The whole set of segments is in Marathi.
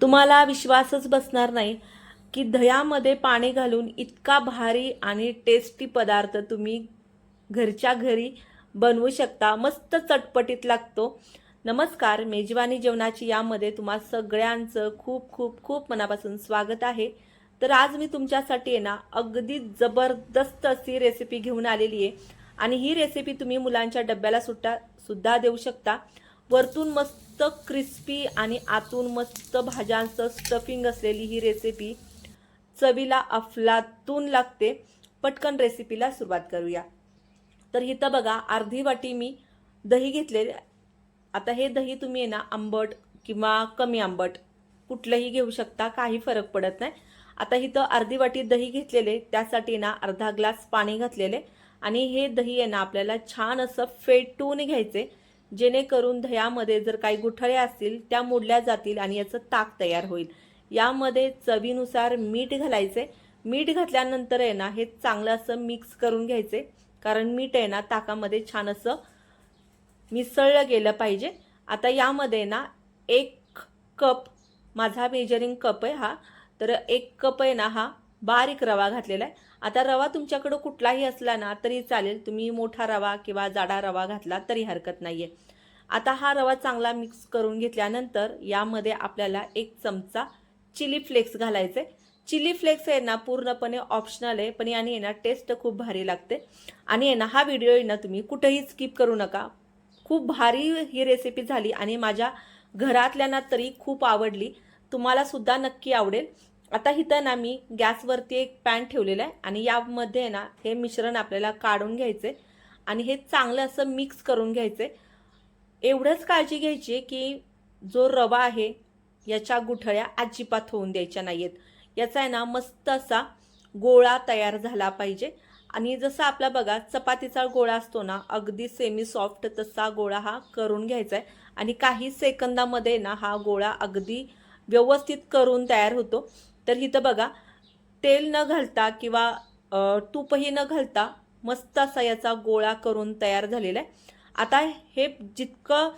तुम्हाला विश्वासच बसणार नाही की दह्यामध्ये पाणी घालून इतका भारी आणि टेस्टी पदार्थ तुम्ही घरच्या घरी बनवू शकता. मस्त चटपटीत लागतो. नमस्कार मेजवानी जेवणाची यामध्ये तुम्हा सगळ्यांचं खूप खूप खूप मनापासून स्वागत आहे. तर आज मी तुमच्यासाठी आहे ना अगदी जबरदस्त अशी रेसिपी घेऊन आलेली आहे. आणि ही रेसिपी तुम्ही मुलांच्या डब्याला सुट्टा सुद्धा देऊ शकता. वरतून मस्त क्रिस्पी आणि आतून मस्त भाज्यांचं स्टफिंग असलेली ही रेसिपी चवीला अफलातून लागते. पटकन रेसिपीला सुरुवात करूया. तर इथं बघा अर्धी वाटी मी दही घेतलेले आता हे दही तुम्ही आहे ना आंबट किंवा कमी आंबट कुठलंही घेऊ शकता काही फरक पडत नाही. आता इथं अर्धी वाटी दही घेतलेले त्यासाठी ना अर्धा ग्लास पाणी घातलेले. आणि हे दही आहे ना आपल्याला छान असं फेटून घ्यायचे. जेणेकरून दह्यामध्ये जर काही गुठळे असतील त्या मोडल्या जातील आणि याचं ताक तयार होईल. यामध्ये चवीनुसार मीठ घालायचे. मीठ घातल्यानंतर आहे ना हे चांगलं असं मिक्स करून घ्यायचे. कारण मीठ आहे ना ताकामध्ये छान असं मिसळलं गेलं पाहिजे. आता यामध्ये ना एक कप माझा मेजरिंग कप आहे हा. तर एक कप आहे ना हा बारीक रवा घातलेला आहे आता रवा तुमच्याकडं कुठलाही असला ना तरी चालेल. तुम्ही मोठा रवा किंवा जाडा रवा घातला तरी हरकत नाही आहे आता हा रवा चांगला मिक्स करून घेतल्यानंतर यामध्ये आपल्याला एक चमचा चिली फ्लेक्स घालायचे. चिली फ्लेक्स आहे ना पूर्णपणे ऑप्शनल आहे पण याने आहे ना टेस्ट खूप भारी लागते. आणि आहे ना हा व्हिडिओ आहे ना तुम्ही कुठेही स्किप करू नका. खूप भारी ही रेसिपी झाली आणि माझ्या घरातल्यांना तरी खूप आवडली. तुम्हाला सुद्धा नक्की आवडेल. आता इथं ना मी गॅसवरती एक पॅन ठेवलेला आहे आणि यामध्ये आहे ना हे मिश्रण आपल्याला काढून घ्यायचे आणि हे चांगलं असं मिक्स करून घ्यायचे. एवढंच काळजी घ्यायची की जो रवा आहे याच्या गुठळ्या अजिबात होऊन द्यायच्या नाहीयेत. याचा आहे ना मस्त असा गोळा तयार झाला पाहिजे. आणि जसं आपला बघा चपातीचा गोळा असतो ना अगदी सेमी सॉफ्ट तसा गोळा हा करून घ्यायचा आहे. आणि काही सेकंदामध्ये ना हा गोळा अगदी व्यवस्थित करून तयार होतो. तर इथं बघा तेल न घालता किंवा तूपही न घालता मस्त असा याचा गोळा करून तयार झालेला आहे. आता हे जितकं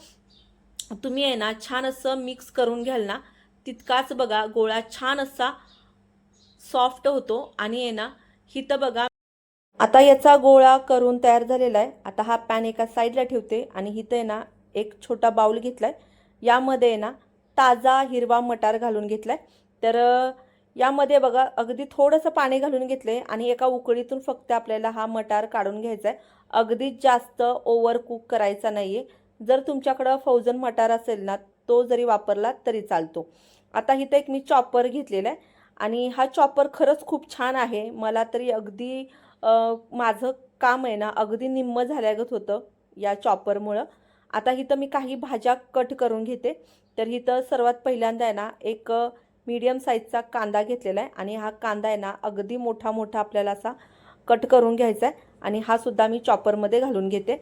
तुम्ही आहे ना छान असं मिक्स करून घ्याल ना तितकाच बघा गोळा छान असा सॉफ्ट होतो आणि आहे ना हिथं बघा. आता याचा गोळा करून तयार झालेला आहे. आता हा पॅन एका साईडला ठेवते आणि इथं आहे ना एक छोटा बाऊल आहे यामध्ये आहे ना ताजा हिरवा मटार घालून घेतला आहे तर यामध्ये बघा अगदी थोडंसं पाणी घालून घेतले आणि एका उकळीतून फक्त आपल्याला हा मटार काढून घ्यायचा आहे. अगदी जास्त ओव्हर कुक करायचा आहे जर तुमच्याकडं फौजन मटार असेल ना तो जरी वापरला तरी चालतो. आता इथं एक मी चॉपर घेतलेला आहे आणि हा चॉपर खरंच खूप छान आहे. मला तरी अगदी माझं काम आहे ना अगदी निम्म झाल्यागत होतं या चॉपरमुळं आता इथं मी काही भाज्या कट करून घेते. तर इथं सर्वात पहिल्यांदा आहे ना एक मीडियम साईजचा कांदा घेतलेला आहे. आणि हा कांदा आहे ना अगदी मोठा मोठा आपल्याला असा कट करून घ्यायचा आहे. आणि हा सुद्धा मी चॉपरमध्ये घालून घेते.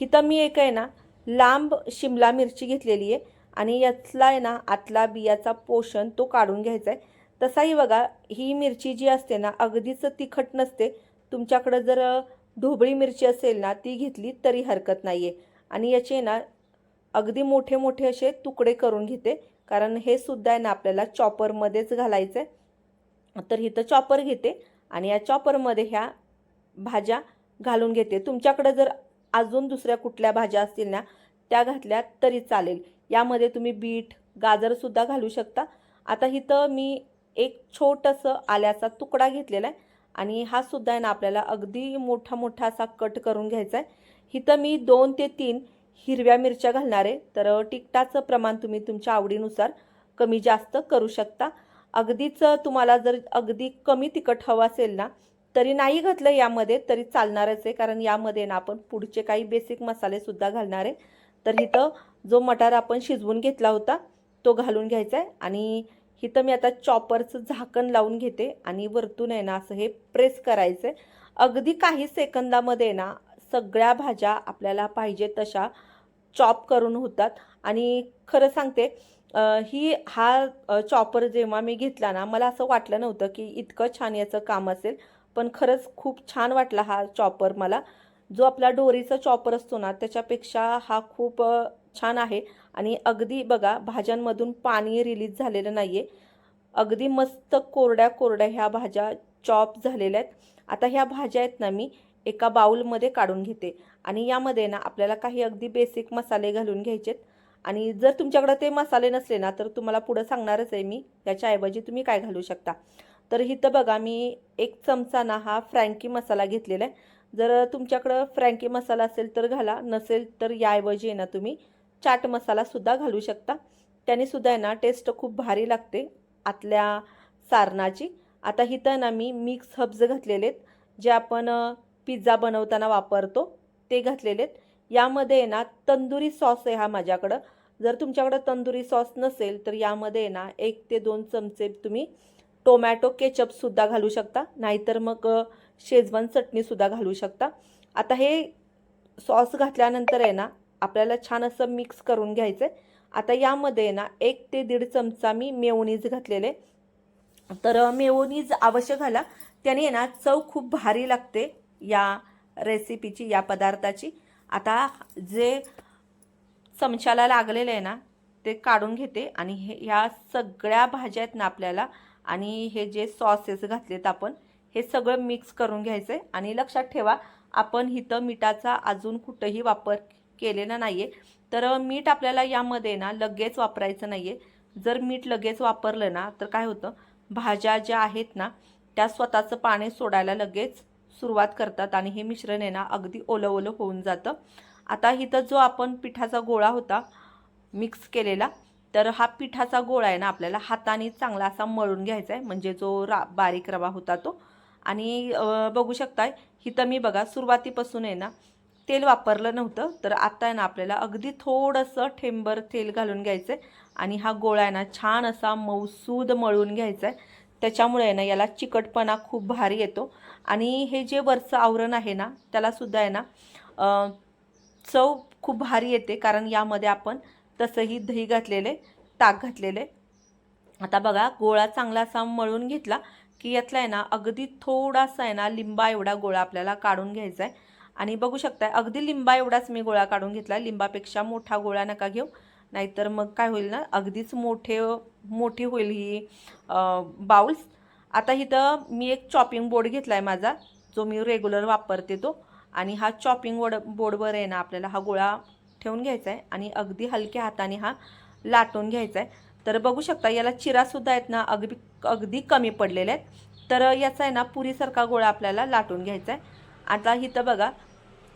इथं मी एक आहे ना लांब शिमला मिरची घेतलेली आहे. आणि यातला आहे ना आतला बियाचा पोषण तो काढून घ्यायचा आहे. तसाही बघा ही मिरची जी असते ना अगदीच तिखट नसते. तुमच्याकडं जर ढोबळी मिरची असेल ना ती घेतली तरी हरकत नाही आहे आणि याचे ना अगदी मोठे मोठे असे तुकडे करून घेते. कारण हे सुद्धा आहे ना आपल्याला चॉपरमध्येच घालायचं आहे तर इथं चॉपर घेते आणि या चॉपरमध्ये ह्या भाज्या घालून घेते. तुमच्याकडं जर अजून दुसऱ्या कुठल्या भाज्या असतील ना त्या घातल्या तरी चालेल. यामध्ये तुम्ही बीट गाजरसुद्धा घालू शकता. आता इथं मी एक छोटंसं आल्याचा तुकडा घेतलेला आहे आणि हा सुद्धा आहे ना आपल्याला अगदी मोठा मोठा असा कट करून घ्यायचा आहे. इथं मी दोन ते तीन हिरव्या मिरच्या घालणार आहे तर तिखटाचं प्रमाण तुम्ही तुमच्या आवडीनुसार कमी जास्त करू शकता. अगदीच तुम्हाला जर अगदी कमी तिखट हवं असेल ना तरी नाही घातलं यामध्ये तरी चालणारच आहे. कारण यामध्ये ना आपण पुढचे काही बेसिक मसालेसुद्धा घालणार आहे. तर इथं जो मटार आपण शिजवून घेतला होता तो घालून घ्यायचा आहे. आणि इथं मी आता चॉपरचं झाकण लावून घेते आणि वरतून आहे ना असं हे प्रेस करायचं आहे अगदी काही सेकंदामध्ये ना सगळ्या भाज्या आपल्याला पाहिजे तशा चॉप करून होतात. आणि खरं सांगते ही हा चॉपर जेव्हा मी घेतला ना मला असं वाटलं नव्हतं की इतकं छान याचं काम असेल. पण खरंच खूप छान वाटला हा चॉपर मला. जो आपला डोरीचा चॉपर असतो ना त्याच्यापेक्षा हा खूप छान आहे. आणि अगदी बघा भाज्यांमधून पाणी रिलीज झालेलं नाही आहे अगदी मस्त कोरड्या कोरड्या ह्या भाज्या चॉप झालेल्या आहेत. आता ह्या भाज्या आहेत ना मी एका बाऊलमध्ये काढून घेते. आणि यामध्ये ना आपल्याला काही अगदी बेसिक मसाले घालून घ्यायचेत. आणि जर तुमच्याकडे ते मसाले नसले ना तर तुम्हाला पुढं सांगणारच आहे मी त्याच्याऐवजी तुम्ही काय घालू शकता. तर इथं बघा मी एक चमचा ना हा फ्रँकी मसाला घेतलेला आहे. जर तुमच्याकडं फ्रँकी मसाला असेल तर घाला नसेल तर याऐवजी आहे ना तुम्ही चाट मसालासुद्धा घालू शकता. त्याने सुद्धा आहे ना टेस्ट खूप भारी लागते आतल्या सारणाची. आता ही तण मी मिक्स हब्ज घातलेले आहेत जे आपण पिझ्झा बनवताना वापरतो ते घातलेले आहेत यामध्ये आहे ना तंदुरी सॉस आहे हा माझ्याकडं. जर तुमच्याकडं तंदुरी सॉस नसेल तर यामध्ये आहे ना एक ते दोन चमचे तुम्ही टोमॅटो केचपसुद्धा घालू शकता. नाहीतर मग शेजवान चटणीसुद्धा घालू शकता. आता हे सॉस घातल्यानंतर आहे ना आपल्याला छान असं मिक्स करून घ्यायचं आहे आता यामध्ये आहे ना एक ते दीड चमचा मी मेवणीज घातलेले. तर मेयोनीज अवश्य घाला त्याने आहे ना चव खूप भारी लागते या रेसिपीची या पदार्थाची. आता जे चमच्याला लागलेलं आहे ना ते काढून घेते आणि हे ह्या सगळ्या भाज्या आहेत ना आपल्याला आणि हे जे सॉसेस घातलेत आपण हे सगळं मिक्स करून घ्यायचं आहे आणि लक्षात ठेवा आपण इथं मिठाचा अजून कुठंही वापर केलेला नाही आहे तर मीठ आपल्याला यामध्ये ना लगेच वापरायचं नाही आहे जर मीठ लगेच वापरलं ना तर काय होतं? भाज्या ज्या आहेत ना त्या स्वतःचं पाणी सोडायला लगेच सुरुवात करतात आणि हे मिश्रण आहे ना अगदी ओलं ओलं होऊन जातं. आता इथं जो आपण पिठाचा गोळा होता मिक्स केलेला तर हा पिठाचा गोळा आहे ना आपल्याला हाताने चांगला असा मळून घ्यायचा आहे म्हणजे जो रा बारीक रवा होता तो. आणि बघू शकताय इथं मी बघा सुरुवातीपासून आहे ना तेल वापरलं नव्हतं तर आता आहे ना आपल्याला अगदी थोडंसं ठेंबर तेल घालून घ्यायचं आहे आणि हा गोळा आहे ना छान असा मौसूद मळून घ्यायचा आहे त्याच्यामुळे आहे ना याला चिकटपणा खूप भारी येतो. आणि हे जे वरचं आवरण आहे ना त्यालासुद्धा आहे ना चव खूप भारी येते कारण यामध्ये आपण तसंही दही घातलेले ताक घातलेले. आता बघा गोळा चांगला असा मळून घेतला की यातला आहे ना अगदी थोडासा आहे ना लिंबा एवढा गोळा आपल्याला काढून घ्यायचा आहे आणि बघू शकताय अगदी लिंबा एवढाच मी गोळा काढून घेतला. लिंबापेक्षा मोठा गोळा नका घेऊ. नाहीतर मग काय होईल ना अगदीच मोठे मोठी होईल ही बाउल्स. आता इथं मी एक चॉपिंग बोर्ड घेतला आहे माझा जो मी रेग्युलर वापरते तो. आणि हा चॉपिंग बोर्ड बोर्डवर आहे ना आपल्याला हा गोळा ठेवून घ्यायचा आहे आणि अगदी हलक्या हाताने हा लाटून घ्यायचा आहे तर बघू शकता याला चिरासुद्धा आहेत ना अगदी अगदी कमी पडलेल्या आहेत. तर याचा आहे ना पुरीसारखा गोळा आपल्याला लाटून घ्यायचा आहे आता इथं बघा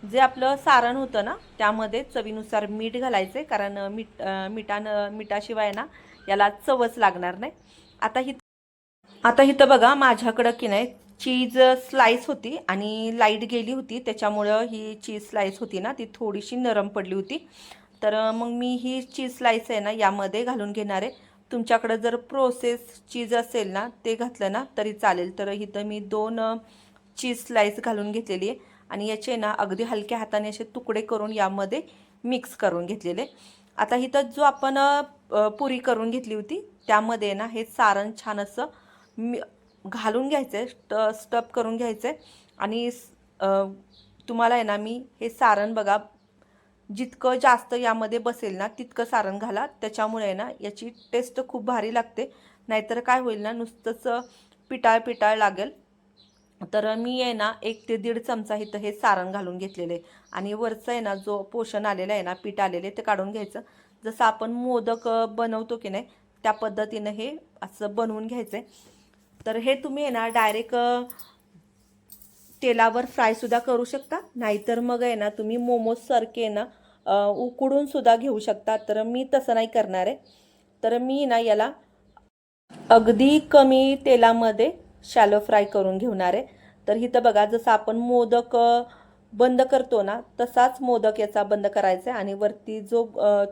जे आपलं सारण होतं ना त्यामध्ये चवीनुसार मीठ घालायचं आहे कारण मीठ मिठानं मिठाशिवाय ना याला चवच लागणार नाही. आता हि आता इथं बघा माझ्याकडं की नाही चीज स्लाईस होती आणि लाइट गेली होती त्याच्यामुळं ही चीज स्लाईस होती ना ती थोडीशी नरम पडली होती. तर मग मी ही चीज स्लाईस आहे ना यामध्ये घालून घेणार आहे. तुमच्याकडं जर प्रोसेस चीज असेल ना ते घातलं ना तरी चालेल. तर इथं मी दोन चीज स्लाईस घालून घेतलेली आहे. आणि याचे ना अगदी हलक्या हाताने असे तुकडे करून यामध्ये मिक्स करून घेतलेले आता इथं जो आपण पुरी करून घेतली होती त्यामध्ये ना हे सारण छान असं मी घालून घ्यायचं आहे स्ट स्टप करून घ्यायचं आहे आणि तुम्हाला आहे ना मी हे सारण बघा जितकं जास्त यामध्ये बसेल ना तितकं सारण घाला. त्याच्यामुळे आहे ना याची टेस्ट खूप भारी लागते. नाहीतर काय होईल ना नुसतंच पिटाळ पिटाळ लागेल. तर मी आहे ना एक ते दीड चमचा इथं हे सारण घालून घेतलेलं आहे. आणि वरचं आहे ना जो पोषण आलेलं आहे ना पीठ आलेलं आहे ते काढून घ्यायचं. जसं आपण मोदक बनवतो की नाही त्या पद्धतीनं हे असं बनवून घ्यायचं आहे तर हे तुम्ही आहे ना डायरेक्ट तेलावर फ्रायसुद्धा करू शकता. नाहीतर मग आहे ना तुम्ही मोमोजसारखे ना उकडूनसुद्धा उकडून सुद्धा घेऊ शकता. तर मी तसं नाही करणार आहे. तर मी ना याला अगदी कमी तेलामध्ये शॅलो फ्राय करून घेणार आहे. तर इथं बघा जसं आपण मोदक बंद करतो ना तसाच मोदक याचा बंद करायचा आहे. आणि वरती जो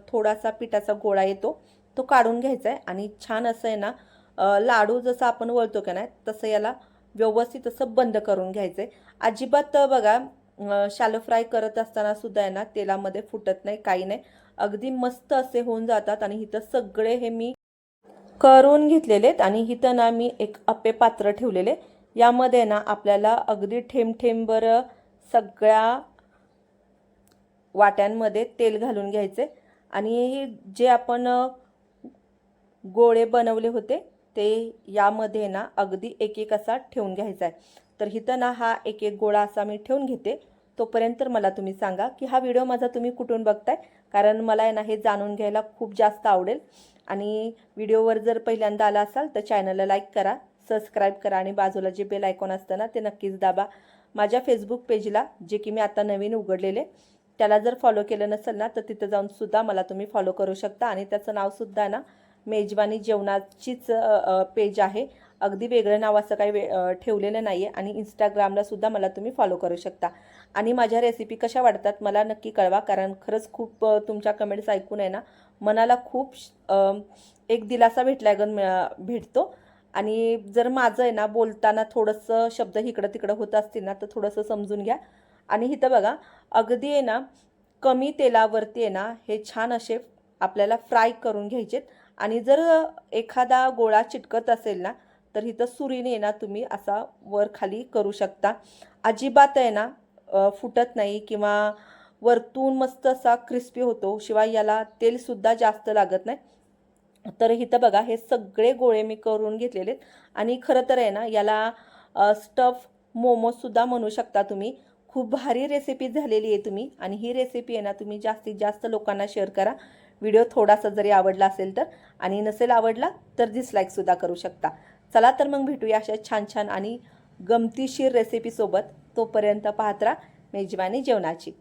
थोडासा पिठाचा गोळा येतो तो काढून घ्यायचा आहे. आणि छान असं आहे ना लाडू जसं आपण वळतो का नाही तसं याला व्यवस्थित असं बंद करून घ्यायचं आहे. अजिबात बघा शॅलो फ्राय करत असताना सुद्धा आहे ना तेलामध्ये फुटत नाही काही नाही. अगदी मस्त असे होऊन जातात. आणि इथं सगळे हे मी करून घेतलेले आहेत आणि इथं ना मी एक अप्पे पात्र ठेवलेले. यामध्ये ना आपल्याला अगदी ठेंब ठेंबर सगळ्या वाट्यांमध्ये तेल घालून घ्यायचे. आणि जे आपण गोळे बनवले होते ते यामध्ये ना अगदी एक एक असा ठेवून घ्यायचा आहे. तर इथं ना हा एक एक गोळा असा मी ठेवून घेते. तोपर्यंत मला तुम्ही सांगा की हा व्हिडिओ माझा तुम्ही कुठून बघताय? कारण मला आहे ना हे जाणून घ्यायला खूप जास्त आवडेल. आणि व्हिडिओवर जर पहिल्यांदा आला असाल तर चॅनलला लाईक करा सबस्क्राईब करा आणि बाजूला जे बेल आयकॉन असतं ना ते नक्कीच दाबा. माझ्या फेसबुक पेजला जे की मी आता नवीन उघडलेले त्याला जर फॉलो केलं नसेल ना तर तिथं जाऊन सुद्धा मला तुम्ही फॉलो करू शकता. आणि त्याचं नावसुद्धा ना मेजवानी जेवणाचीच पेज आहे. अगदी वेगळं नाव असं काही वे ठेवलेलं नाही आहे आणि इंस्टाग्रामला सुद्धा मला तुम्ही फॉलो करू शकता. आणि माझ्या रेसिपी कशा वाटतात मला नक्की कळवा कारण खरंच खूप तुमच्या कमेंट्स ऐकून आहे ना मनाला खूप एक दिलासा भेटला भेटतो. आणि जर माझं आहे ना बोलताना थोडंसं शब्द इकडं तिकडं होत असतील ना तर थोडंसं समजून घ्या. आणि इथं बघा अगदी आहे ना कमी तेलावरती आहे ना हे छान असे आपल्याला फ्राय करून घ्यायचेत. आणि जर एखादा गोळा चिटकत असेल ना तर इथं सुरीने आहे ना तुम्ही असा वर खाली करू शकता. अजिबात आहे ना फुटत नाही किंवा वरतून मस्त असा क्रिस्पी होतो शिवाय याला तेलसुद्धा जास्त लागत नाही. तर इथं बघा हे सगळे गोळे मी करून घेतलेले आहेत. आणि खरं तर आहे ना याला स्टफ मोमोजसुद्धा म्हणू शकता तुम्ही. खूप भारी रेसिपी झालेली आहे तुम्ही. आणि ही रेसिपी आहे ना तुम्ही जास्तीत जास्त लोकांना शेअर करा. व्हिडिओ थोडासा जरी आवडला असेल तर. आणि नसेल आवडला तर डिसलाईकसुद्धा करू शकता. चला तर मग भेटूया अशा छान छान आणि गमतीशीर रेसिपीसोबत तोपर्यंत पाहत राहा मेजवानी जेवणाची.